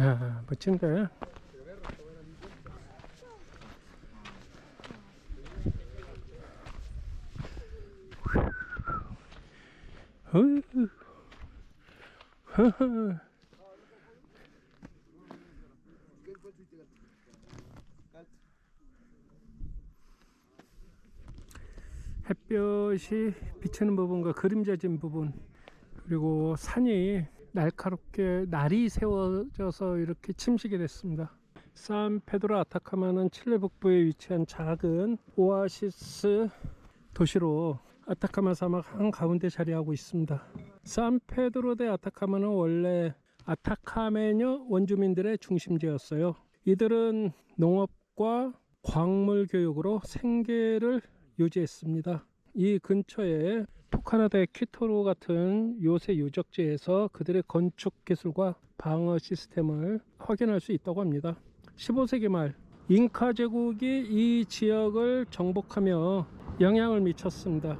야, 멋진데? 후. 허허. 햇볕이 비치는 부분과 그림자진 부분 그리고 산이 날카롭게 날이 세워져서 이렇게 침식이 됐습니다. 산 페드로 아타카마는 칠레 북부에 위치한 작은 오아시스 도시로 아타카마 사막 한가운데 자리하고 있습니다. 산 페드로 데 아타카마는 원래 아타카메녀 원주민들의 중심지였어요. 이들은 농업과 광물 교육으로 생계를 유지했습니다. 이 근처에 포카나다의 퀴토로 같은 요새 유적지에서 그들의 건축 기술과 방어 시스템을 확인할 수 있다고 합니다. 15세기 말 잉카 제국이 이 지역을 정복하며 영향을 미쳤습니다.